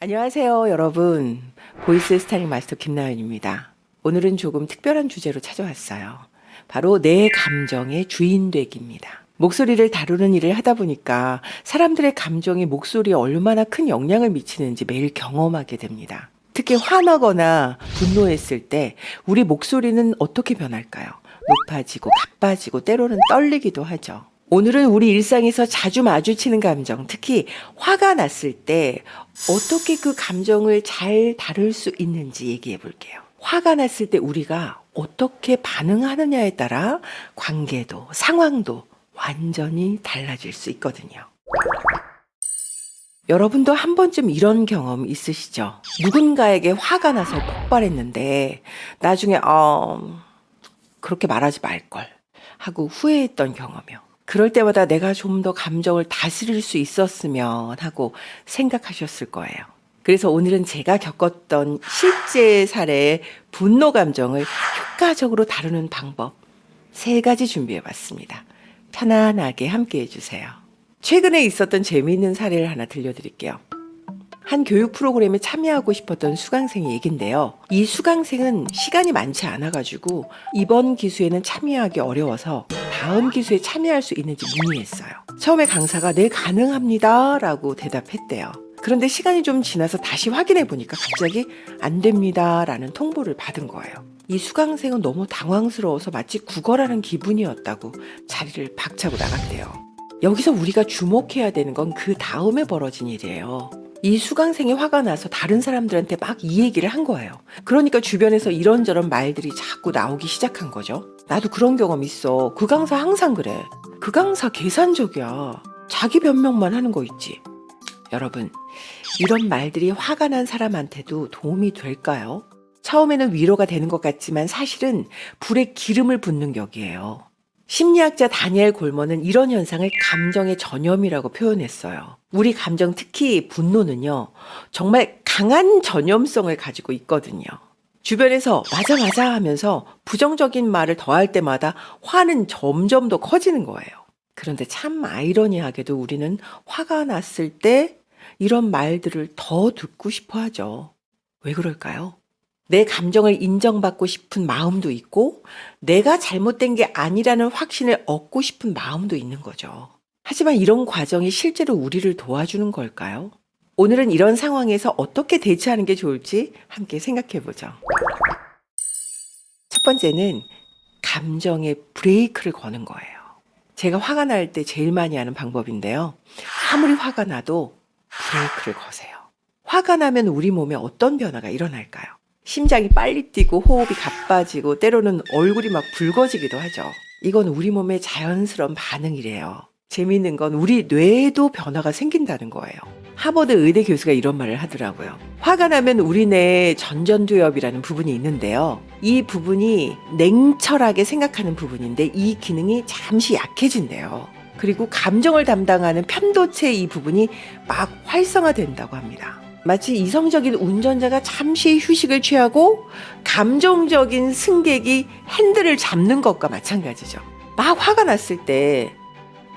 안녕하세요, 여러분. 보이스 스타일링 마스터 김나연입니다. 오늘은 조금 특별한 주제로 찾아왔어요. 바로 내 감정의 주인 되기입니다. 목소리를 다루는 일을 하다 보니까 사람들의 감정이 목소리에 얼마나 큰 영향을 미치는지 매일 경험하게 됩니다. 특히 화나거나 분노했을 때 우리 목소리는 어떻게 변할까요? 높아지고 가빠지고 때로는 떨리기도 하죠. 오늘은 우리 일상에서 자주 마주치는 감정, 특히 화가 났을 때 어떻게 그 감정을 잘 다룰 수 있는지 얘기해 볼게요. 화가 났을 때 우리가 어떻게 반응하느냐에 따라 관계도, 상황도 완전히 달라질 수 있거든요. 여러분도 한 번쯤 이런 경험 있으시죠? 누군가에게 화가 나서 폭발했는데 나중에 어 그렇게 말하지 말걸 하고 후회했던 경험이요. 그럴 때마다 내가 좀 더 감정을 다스릴 수 있었으면 하고 생각하셨을 거예요. 그래서 오늘은 제가 겪었던 실제 사례의 분노 감정을 효과적으로 다루는 방법 세 가지 준비해 봤습니다. 편안하게 함께 해주세요. 최근에 있었던 재미있는 사례를 하나 들려드릴게요. 한 교육 프로그램에 참여하고 싶었던 수강생의 얘긴데요. 이 수강생은 시간이 많지 않아가지고 이번 기수에는 참여하기 어려워서 다음 기수에 참여할 수 있는지 문의했어요. 처음에 강사가 네, 가능합니다. 라고 대답했대요. 그런데 시간이 좀 지나서 다시 확인해 보니까 갑자기 안 됩니다. 라는 통보를 받은 거예요. 이 수강생은 너무 당황스러워서 마치 구걸하는 기분이었다고 자리를 박차고 나갔대요. 여기서 우리가 주목해야 되는 건 그 다음에 벌어진 일이에요. 이 수강생이 화가 나서 다른 사람들한테 막 이 얘기를 한 거예요. 그러니까 주변에서 이런저런 말들이 자꾸 나오기 시작한 거죠. 나도 그런 경험 있어. 그 강사 항상 그래. 그 강사 계산적이야. 자기 변명만 하는 거 있지. 여러분, 이런 말들이 화가 난 사람한테도 도움이 될까요? 처음에는 위로가 되는 것 같지만 사실은 불에 기름을 붓는 격이에요. 심리학자 다니엘 골먼은 이런 현상을 감정의 전염이라고 표현했어요. 우리 감정, 특히 분노는요, 정말 강한 전염성을 가지고 있거든요. 주변에서 맞아, 맞아 하면서 부정적인 말을 더할 때마다 화는 점점 더 커지는 거예요. 그런데 참 아이러니하게도 우리는 화가 났을 때 이런 말들을 더 듣고 싶어 하죠. 왜 그럴까요? 내 감정을 인정받고 싶은 마음도 있고, 내가 잘못된 게 아니라는 확신을 얻고 싶은 마음도 있는 거죠. 하지만 이런 과정이 실제로 우리를 도와주는 걸까요? 오늘은 이런 상황에서 어떻게 대처하는 게 좋을지 함께 생각해 보죠. 첫 번째는 감정의 브레이크를 거는 거예요. 제가 화가 날 때 제일 많이 하는 방법인데요. 아무리 화가 나도 브레이크를 거세요. 화가 나면 우리 몸에 어떤 변화가 일어날까요? 심장이 빨리 뛰고 호흡이 가빠지고 때로는 얼굴이 막 붉어지기도 하죠. 이건 우리 몸의 자연스러운 반응이래요. 재미있는 건 우리 뇌에도 변화가 생긴다는 거예요. 하버드 의대 교수가 이런 말을 하더라고요. 화가 나면 우리 뇌에 전전두엽이라는 부분이 있는데요. 이 부분이 냉철하게 생각하는 부분인데 이 기능이 잠시 약해진대요. 그리고 감정을 담당하는 편도체 이 부분이 막 활성화된다고 합니다. 마치 이성적인 운전자가 잠시 휴식을 취하고 감정적인 승객이 핸들을 잡는 것과 마찬가지죠. 막 화가 났을 때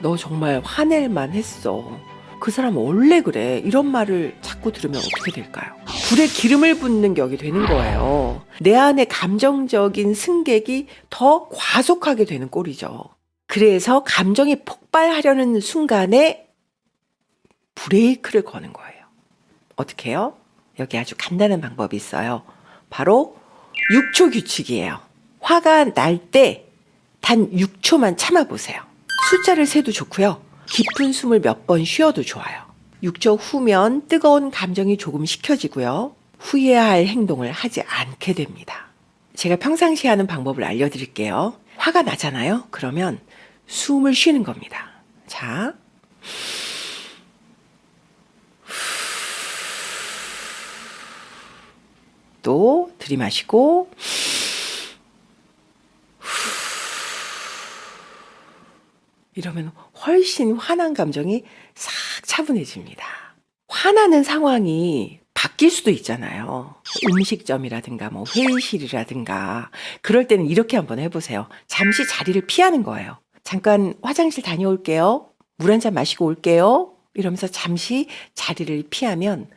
너 정말 화낼만 했어. 그 사람 원래 그래. 이런 말을 자꾸 들으면 어떻게 될까요? 불에 기름을 붓는 격이 되는 거예요. 내 안에 감정적인 승객이 더 과속하게 되는 꼴이죠. 그래서 감정이 폭발하려는 순간에 브레이크를 거는 거예요. 어떻게 해요? 여기 아주 간단한 방법이 있어요. 바로 6초 규칙이에요. 화가 날 때 단 6초만 참아보세요. 숫자를 세도 좋고요. 깊은 숨을 몇 번 쉬어도 좋아요. 6초 후면 뜨거운 감정이 조금 식혀지고요. 후회해야 할 행동을 하지 않게 됩니다. 제가 평상시에 하는 방법을 알려드릴게요. 화가 나잖아요? 그러면 숨을 쉬는 겁니다. 자. 또 들이마시고 이러면 훨씬 화난 감정이 싹 차분해집니다. 화나는 상황이 바뀔 수도 있잖아요. 음식점이라든가 뭐 회의실이라든가 그럴 때는 이렇게 한번 해보세요. 잠시 자리를 피하는 거예요. 잠깐 화장실 다녀올게요. 물 한 잔 마시고 올게요. 이러면서 잠시 자리를 피하면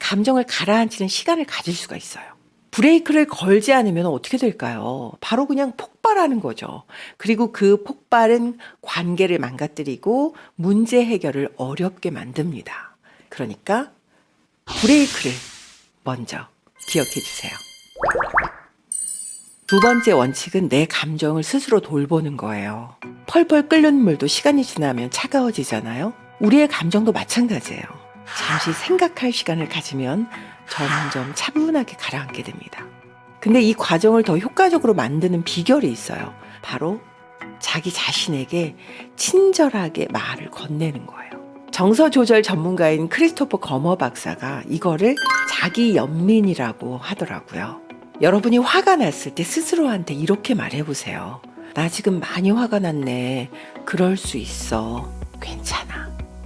감정을 가라앉히는 시간을 가질 수가 있어요. 브레이크를 걸지 않으면 어떻게 될까요? 바로 그냥 폭발하는 거죠. 그리고 그 폭발은 관계를 망가뜨리고 문제 해결을 어렵게 만듭니다. 그러니까 브레이크를 먼저 기억해 주세요. 두 번째 원칙은 내 감정을 스스로 돌보는 거예요. 펄펄 끓는 물도 시간이 지나면 차가워지잖아요. 우리의 감정도 마찬가지예요. 잠시 생각할 시간을 가지면 점점 차분하게 가라앉게 됩니다. 근데 이 과정을 더 효과적으로 만드는 비결이 있어요. 바로 자기 자신에게 친절하게 말을 건네는 거예요. 정서 조절 전문가인 크리스토퍼 거머 박사가 이거를 자기 연민이라고 하더라고요. 여러분이 화가 났을 때 스스로한테 이렇게 말해보세요. 나 지금 많이 화가 났네. 그럴 수 있어. 괜찮아.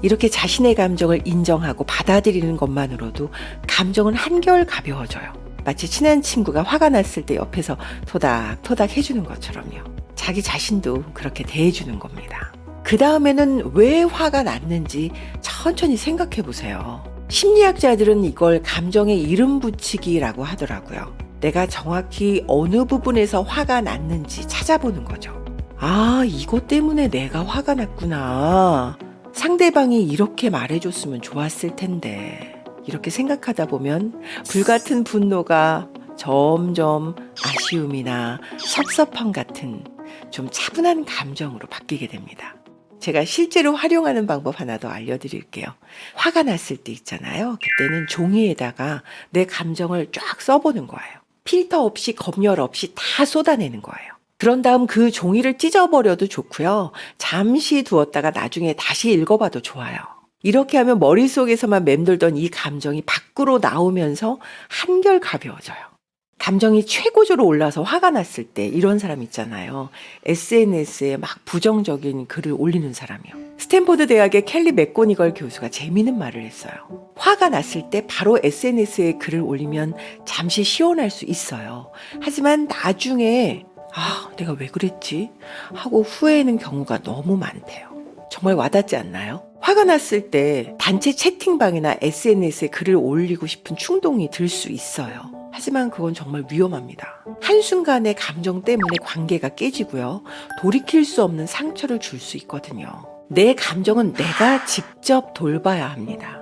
이렇게 자신의 감정을 인정하고 받아들이는 것만으로도 감정은 한결 가벼워져요. 마치 친한 친구가 화가 났을 때 옆에서 토닥토닥 해주는 것처럼요. 자기 자신도 그렇게 대해주는 겁니다. 그 다음에는 왜 화가 났는지 천천히 생각해 보세요. 심리학자들은 이걸 감정의 이름 붙이기라고 하더라고요. 내가 정확히 어느 부분에서 화가 났는지 찾아보는 거죠. 아, 이것 때문에 내가 화가 났구나. 상대방이 이렇게 말해줬으면 좋았을 텐데. 이렇게 생각하다 보면 불같은 분노가 점점 아쉬움이나 섭섭함 같은 좀 차분한 감정으로 바뀌게 됩니다. 제가 실제로 활용하는 방법 하나 더 알려드릴게요. 화가 났을 때 있잖아요. 그때는 종이에다가 내 감정을 쫙 써보는 거예요. 필터 없이 검열 없이 다 쏟아내는 거예요. 그런 다음 그 종이를 찢어버려도 좋고요. 잠시 두었다가 나중에 다시 읽어봐도 좋아요. 이렇게 하면 머릿속에서만 맴돌던 이 감정이 밖으로 나오면서 한결 가벼워져요. 감정이 최고조로 올라서 화가 났을 때 이런 사람 있잖아요. SNS에 막 부정적인 글을 올리는 사람이요. 스탠포드 대학의 켈리 맥고니걸 교수가 재미있는 말을 했어요. 화가 났을 때 바로 SNS에 글을 올리면 잠시 시원할 수 있어요. 하지만 나중에 아, 내가 왜 그랬지? 하고 후회하는 경우가 너무 많대요. 정말 와닿지 않나요? 화가 났을 때 단체 채팅방이나 SNS에 글을 올리고 싶은 충동이 들 수 있어요. 하지만 그건 정말 위험합니다. 한순간의 감정 때문에 관계가 깨지고요. 돌이킬 수 없는 상처를 줄 수 있거든요. 내 감정은 내가 직접 돌봐야 합니다.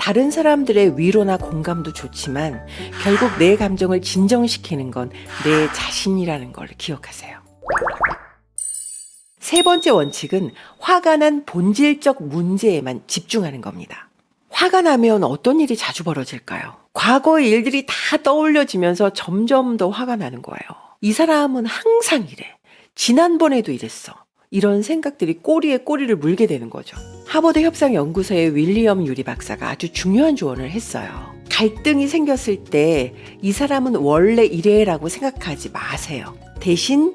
다른 사람들의 위로나 공감도 좋지만 결국 내 감정을 진정시키는 건 내 자신이라는 걸 기억하세요. 세 번째 원칙은 화가 난 본질적 문제에만 집중하는 겁니다. 화가 나면 어떤 일이 자주 벌어질까요? 과거의 일들이 다 떠올려지면서 점점 더 화가 나는 거예요. 이 사람은 항상 이래. 지난번에도 이랬어. 이런 생각들이 꼬리에 꼬리를 물게 되는 거죠. 하버드 협상 연구소의 윌리엄 유리 박사가 아주 중요한 조언을 했어요. 갈등이 생겼을 때 이 사람은 원래 이래라고 생각하지 마세요. 대신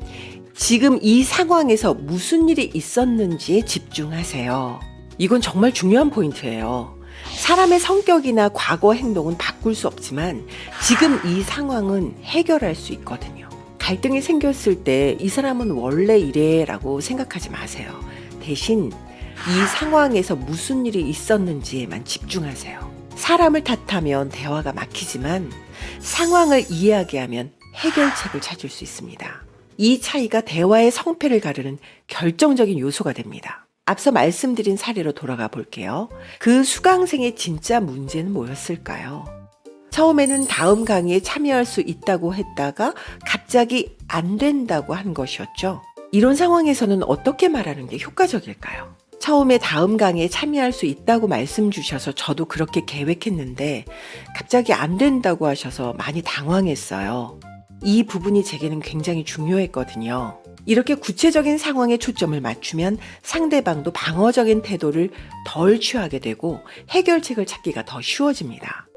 지금 이 상황에서 무슨 일이 있었는지에 집중하세요. 이건 정말 중요한 포인트예요. 사람의 성격이나 과거 행동은 바꿀 수 없지만 지금 이 상황은 해결할 수 있거든요. 갈등이 생겼을 때 이 사람은 원래 이래라고 생각하지 마세요. 대신 이 상황에서 무슨 일이 있었는지에만 집중하세요. 사람을 탓하면 대화가 막히지만 상황을 이야기하면 해결책을 찾을 수 있습니다. 이 차이가 대화의 성패를 가르는 결정적인 요소가 됩니다. 앞서 말씀드린 사례로 돌아가 볼게요. 그 수강생의 진짜 문제는 뭐였을까요? 처음에는 다음 강의에 참여할 수 있다고 했다가 갑자기 안 된다고 한 것이었죠. 이런 상황에서는 어떻게 말하는 게 효과적일까요? 처음에 다음 강의에 참여할 수 있다고 말씀 주셔서 저도 그렇게 계획했는데 갑자기 안 된다고 하셔서 많이 당황했어요. 이 부분이 제게는 굉장히 중요했거든요. 이렇게 구체적인 상황에 초점을 맞추면 상대방도 방어적인 태도를 덜 취하게 되고 해결책을 찾기가 더 쉬워집니다.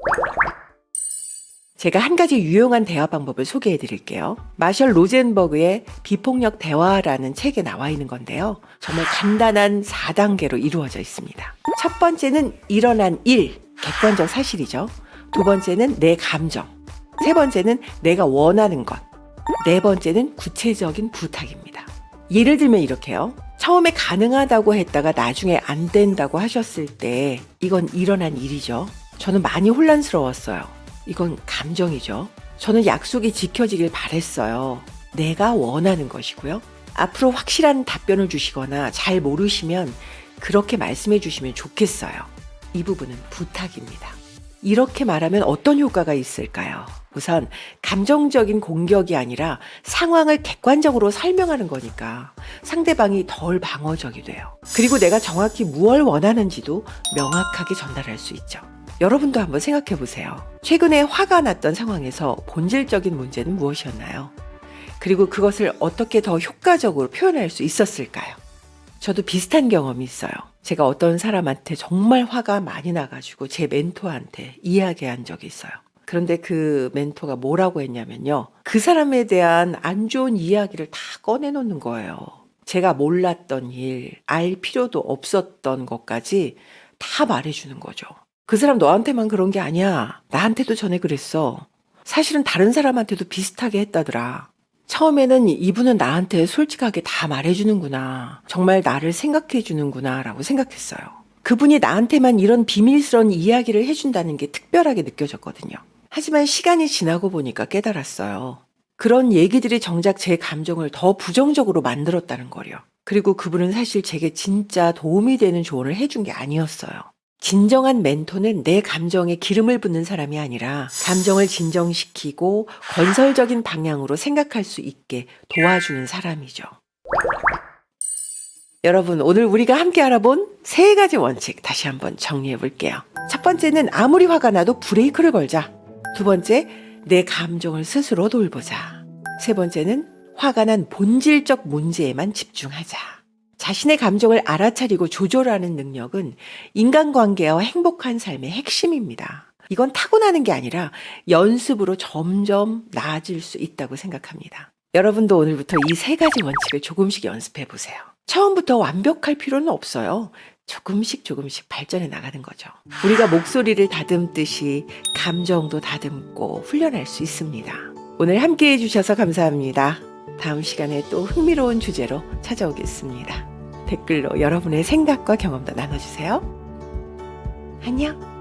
제가 한 가지 유용한 대화 방법을 소개해 드릴게요. 마셜 로젠버그의 비폭력 대화라는 책에 나와 있는 건데요. 정말 간단한 4단계로 이루어져 있습니다. 첫 번째는 일어난 일, 객관적 사실이죠. 두 번째는 내 감정. 세 번째는 내가 원하는 것. 네 번째는 구체적인 부탁입니다. 예를 들면 이렇게요. 처음에 가능하다고 했다가 나중에 안 된다고 하셨을 때 이건 일어난 일이죠. 저는 많이 혼란스러웠어요. 이건 감정이죠. 저는 약속이 지켜지길 바랬어요. 내가 원하는 것이고요. 앞으로 확실한 답변을 주시거나 잘 모르시면 그렇게 말씀해 주시면 좋겠어요. 이 부분은 부탁입니다. 이렇게 말하면 어떤 효과가 있을까요? 우선 감정적인 공격이 아니라 상황을 객관적으로 설명하는 거니까 상대방이 덜 방어적이 돼요. 그리고 내가 정확히 무엇을 원하는지도 명확하게 전달할 수 있죠. 여러분도 한번 생각해 보세요. 최근에 화가 났던 상황에서 본질적인 문제는 무엇이었나요? 그리고 그것을 어떻게 더 효과적으로 표현할 수 있었을까요? 저도 비슷한 경험이 있어요. 제가 어떤 사람한테 정말 화가 많이 나가지고 제 멘토한테 이야기한 적이 있어요. 그런데 그 멘토가 뭐라고 했냐면요. 그 사람에 대한 안 좋은 이야기를 다 꺼내놓는 거예요. 제가 몰랐던 일, 알 필요도 없었던 것까지 다 말해주는 거죠. 그 사람 너한테만 그런 게 아니야. 나한테도 전에 그랬어. 사실은 다른 사람한테도 비슷하게 했다더라. 처음에는 이분은 나한테 솔직하게 다 말해주는구나. 정말 나를 생각해주는구나. 라고 생각했어요. 그분이 나한테만 이런 비밀스러운 이야기를 해준다는 게 특별하게 느껴졌거든요. 하지만 시간이 지나고 보니까 깨달았어요. 그런 얘기들이 정작 제 감정을 더 부정적으로 만들었다는 거요. 그리고 그분은 사실 제게 진짜 도움이 되는 조언을 해준 게 아니었어요. 진정한 멘토는 내 감정에 기름을 붓는 사람이 아니라 감정을 진정시키고 건설적인 방향으로 생각할 수 있게 도와주는 사람이죠. 여러분, 오늘 우리가 함께 알아본 세 가지 원칙 다시 한번 정리해 볼게요. 첫 번째는 아무리 화가 나도 브레이크를 걸자. 두 번째, 내 감정을 스스로 돌보자. 세 번째는 화가 난 본질적 문제에만 집중하자. 자신의 감정을 알아차리고 조절하는 능력은 인간관계와 행복한 삶의 핵심입니다. 이건 타고나는 게 아니라 연습으로 점점 나아질 수 있다고 생각합니다. 여러분도 오늘부터 이 세 가지 원칙을 조금씩 연습해 보세요. 처음부터 완벽할 필요는 없어요. 조금씩 조금씩 발전해 나가는 거죠. 우리가 목소리를 다듬듯이 감정도 다듬고 훈련할 수 있습니다. 오늘 함께 해주셔서 감사합니다. 다음 시간에 또 흥미로운 주제로 찾아오겠습니다. 댓글로 여러분의 생각과 경험도 나눠주세요. 안녕!